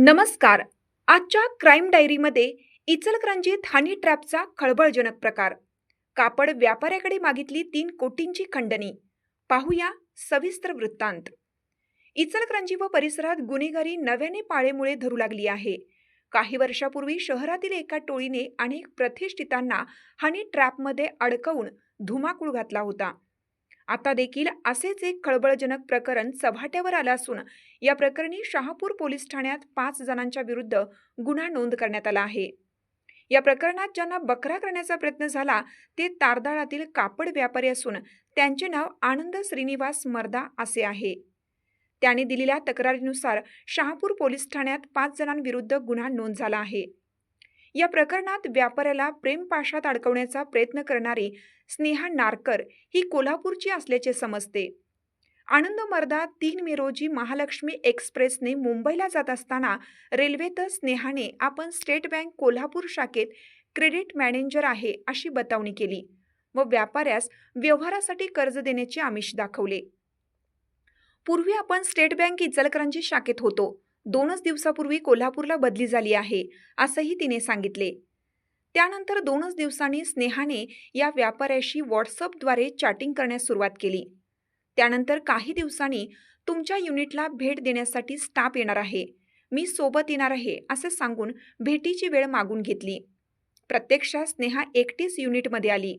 नमस्कार. आजच्या क्राईम डायरीमध्ये इचलकरंजीत हनी ट्रॅपचा खळबळजनक प्रकार. कापड व्यापाऱ्याकडे मागितली तीन कोटींची खंडणी. पाहूया सविस्तर वृत्तांत. इचलकरंजी व परिसरात गुन्हेगारी नव्याने पाळेमुळे धरू लागली आहे. काही वर्षापूर्वी शहरातील एका टोळीने अनेक प्रतिष्ठितांना हनी ट्रॅपमध्ये अडकवून धुमाकूळ घातला होता. आता देखील असेच एक खळबळजनक प्रकरण चव्हाट्यावर आलं असून या प्रकरणी शहापूर पोलीस ठाण्यात पाच जणांच्या विरुद्ध गुन्हा नोंद करण्यात आला आहे. या प्रकरणात ज्यांना बकरा करण्याचा प्रयत्न झाला ते तारदाळातील कापड व्यापारी असून त्यांचे नाव आनंद श्रीनिवास मर्दा असे आहे. त्याने दिलेल्या तक्रारीनुसार शहापूर पोलीस ठाण्यात पाच जणांविरुद्ध गुन्हा नोंद झाला आहे. या प्रकरणात व्यापाऱ्याला प्रेमपाशात अडकवण्याचा प्रयत्न करणारी स्नेहा नारकर ही कोल्हापूरची असल्याचे समजते. आनंद मर्दा तीन मे रोजी महालक्ष्मी एक्सप्रेसने मुंबईला जात असताना रेल्वेतच स्नेहाने आपण स्टेट बँक कोल्हापूर शाखेत क्रेडिट मॅनेजर आहे अशी बतावणी केली व व्यापाऱ्यास व्यवहारासाठी कर्ज देण्याचे आमिष दाखवले. पूर्वी आपण स्टेट बँक इचलकरंजी शाखेत होतो. दोनच दिवसापूर्वी कोल्हापूरला बदली झाली आहे असंही तिने सांगितले. त्यानंतर दोनच दिवसांनी स्नेहाने या व्यापाऱ्याशी व्हॉट्सअपद्वारे चॅटिंग करण्यास सुरुवात केली. त्यानंतर काही दिवसांनी तुमच्या युनिटला भेट देण्यासाठी स्टाफ येणार आहे. मी सोबत येणार आहे असे सांगून भेटीची वेळ मागून घेतली. प्रत्यक्षात स्नेहा एकटीच युनिटमध्ये आली.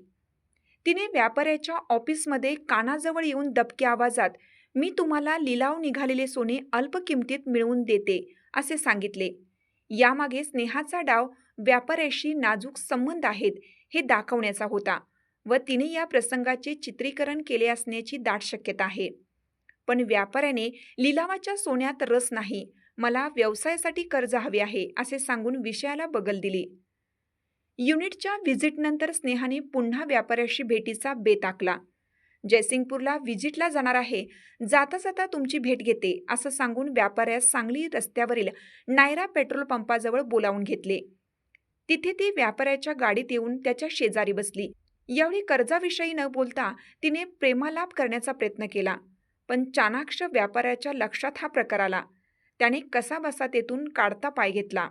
तिने व्यापाऱ्याच्या ऑफिसमध्ये कानाजवळ येऊन दबक्या आवाजात मी तुम्हाला लिलाव निघालेले सोने अल्प किमतीत मिळवून देते असे सांगितले. यामागे स्नेहाचा डाव व्यापाऱ्याशी नाजूक संबंध आहेत हे दाखवण्याचा होता व तिने या प्रसंगाचे चित्रीकरण केले असण्याची दाट शक्यता आहे. पण व्यापाऱ्याने लिलावाच्या सोन्यात रस नाही मला व्यवसायासाठी कर्ज हवे आहे असे सांगून विषयाला बगल दिली. युनिटच्या व्हिजिटनंतर स्नेहाने पुन्हा व्यापाऱ्याशी भेटीचा बेत आखला. जयसिंगपूरला व्हिजिटला जाणार आहे. जाता जाता तुमची भेट घेते असं सांगून व्यापाऱ्यास सांगली रस्त्यावरील नायरा पेट्रोल पंपाजवळ बोलावून घेतले. तिथे ती व्यापाऱ्याच्या गाडीत येऊन त्याच्या शेजारी बसली. यावेळी कर्जाविषयी न बोलता तिने प्रेमालाप करण्याचा प्रयत्न केला. पण चाणाक्ष व्यापाऱ्याच्या लक्षात हा प्रकार आला. त्याने कसाबसा तेथून काढता पाय घेतला.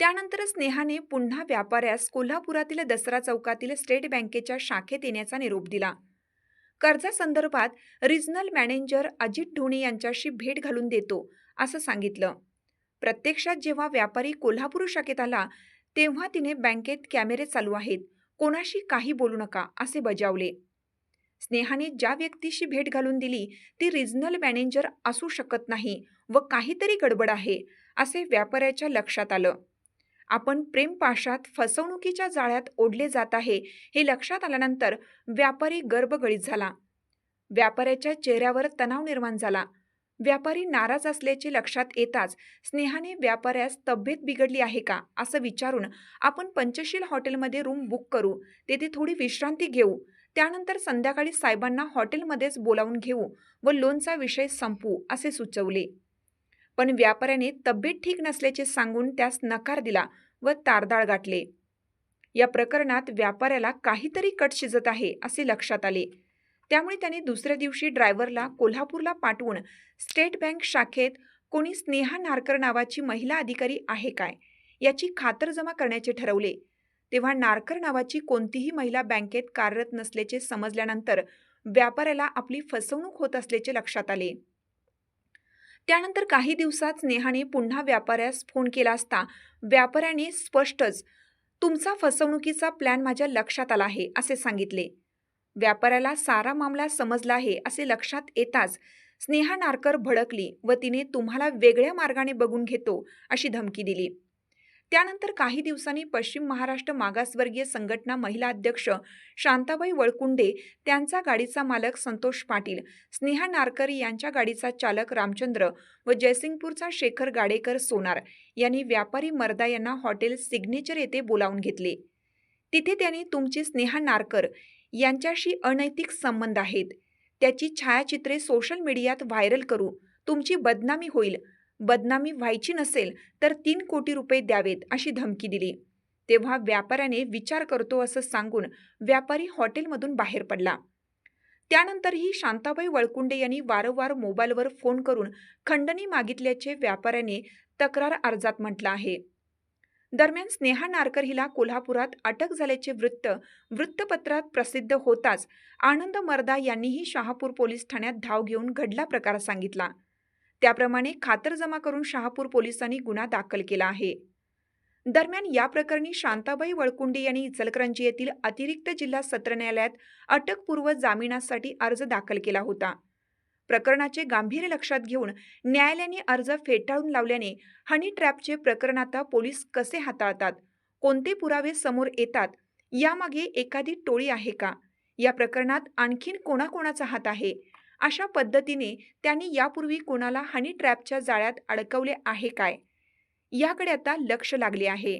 त्यानंतर स्नेहाने पुन्हा व्यापाऱ्यास कोल्हापुरातील दसरा चौकातील स्टेट बँकेच्या शाखेत येण्याचा निरोप दिला. कर्जासंदर्भात रिजनल मॅनेजर अजित ढोणे यांच्याशी भेट घालून देतो असं सांगितलं. प्रत्यक्षात जेव्हा व्यापारी कोल्हापूर शाखेत आला तेव्हा तिने बँकेत कॅमेरे चालू आहेत कोणाशी काही बोलू नका असे बजावले. स्नेहाने ज्या व्यक्तीशी भेट घालून दिली ती रिजनल मॅनेजर असू शकत नाही व काहीतरी गडबड आहे असे व्यापाऱ्याच्या लक्षात आलं. आपण प्रेमपाशात फसवणुकीच्या जाळ्यात ओढले जात आहे हे लक्षात आल्यानंतर व्यापारी गर्भगळीत झाला. व्यापाऱ्याच्या चेहऱ्यावर तणाव निर्माण झाला. व्यापारी नाराज असल्याचे लक्षात येताच स्नेहाने व्यापाऱ्यास तब्येत बिघडली आहे का असं विचारून आपण पंचशील हॉटेलमध्ये रूम बुक करू तेथे थोडी विश्रांती घेऊ त्यानंतर संध्याकाळी साहेबांना हॉटेलमध्येच बोलावून घेऊ व लोनचा विषय संपवू असे सुचवले. पण व्यापाऱ्याने तब्येत ठीक नसल्याचे सांगून त्यास नकार दिला व तारदाळ गाठले. या प्रकरणात व्यापाऱ्याला काहीतरी कट शिजत आहे असे लक्षात आले. त्यामुळे त्याने दुसऱ्या दिवशी ड्रायव्हरला कोल्हापूरला पाठवून स्टेट बँक शाखेत कोणी स्नेहा नारकर नावाची महिला अधिकारी आहे काय याची खातरजमा करण्याचे ठरवले. तेव्हा नारकर नावाची कोणतीही महिला बँकेत कार्यरत नसल्याचे समजल्यानंतर व्यापाऱ्याला आपली फसवणूक होत असल्याचे लक्षात आले. त्यानंतर काही दिवसात स्नेहाने पुन्हा व्यापाऱ्यास फोन केला असता व्यापाऱ्याने स्पष्टच तुमचा फसवणुकीचा प्लॅन माझ्या लक्षात आला आहे असे सांगितले. व्यापाऱ्याला सारा मामला समजला आहे असे लक्षात येताच स्नेहा नारकर भडकली व तिने तुम्हाला वेगळ्या मार्गाने बघून घेतो अशी धमकी दिली. त्यानंतर काही दिवसांनी पश्चिम महाराष्ट्र मागासवर्गीय संघटना महिला अध्यक्ष शांताबाई वळकुंडे त्यांचा गाडीचा मालक संतोष पाटील स्नेहा नारकर यांच्या गाडीचा चालक रामचंद्र व जयसिंगपूरचा शेखर गाडेकर सोनार यांनी व्यापारी मर्दा यांना हॉटेल सिग्नेचर येथे बोलावून घेतले. तिथे त्यांनी तुमची स्नेहा नारकर यांच्याशी अनैतिक संबंध आहेत. त्याची छायाचित्रे सोशल मीडियात व्हायरल करू. तुमची बदनामी होईल. बदनामी व्हायची नसेल तर तीन कोटी रुपये द्यावेत अशी धमकी दिली. तेव्हा व्यापाऱ्याने विचार करतो असं सांगून व्यापारी हॉटेलमधून बाहेर पडला. त्यानंतरही शांताबाई वळकुंडे यांनी वारंवार मोबाईलवर फोन करून खंडणी मागितल्याचे व्यापाऱ्याने तक्रार अर्जात म्हटलं आहे. दरम्यान स्नेहा नारकर हिला कोल्हापुरात अटक झाल्याचे वृत्त वृत्तपत्रात प्रसिद्ध होताच आनंद मर्दा यांनीही शहापूर पोलीस ठाण्यात धाव घेऊन घडला प्रकार सांगितला. त्याप्रमाणे खातरजमा करून शहापूर पोलिसांनी गुन्हा दाखल केला आहे. दरम्यान या प्रकरणी शांताबाई वळकुंडे यांनी इचलकरंजी येथील अतिरिक्त जिल्हा सत्र न्यायालयात अटकपूर्व जामिनासाठी अर्ज दाखल केला होता. प्रकरणाचे गांभीर्य लक्षात घेऊन न्यायालयाने अर्ज फेटाळून लावल्याने हनी ट्रॅपचे प्रकरण आता पोलीस कसे हाताळतात? कोणते पुरावे समोर येतात? यामागे एखादी टोळी आहे का? या प्रकरणात आणखीन कोणाकोणाचा हात आहे? अशा पद्धतीने त्यांनी यापूर्वी कोणाला हनी ट्रॅपच्या जाळ्यात अडकवले आहे काय? याकडे आता लक्ष लागले आहे.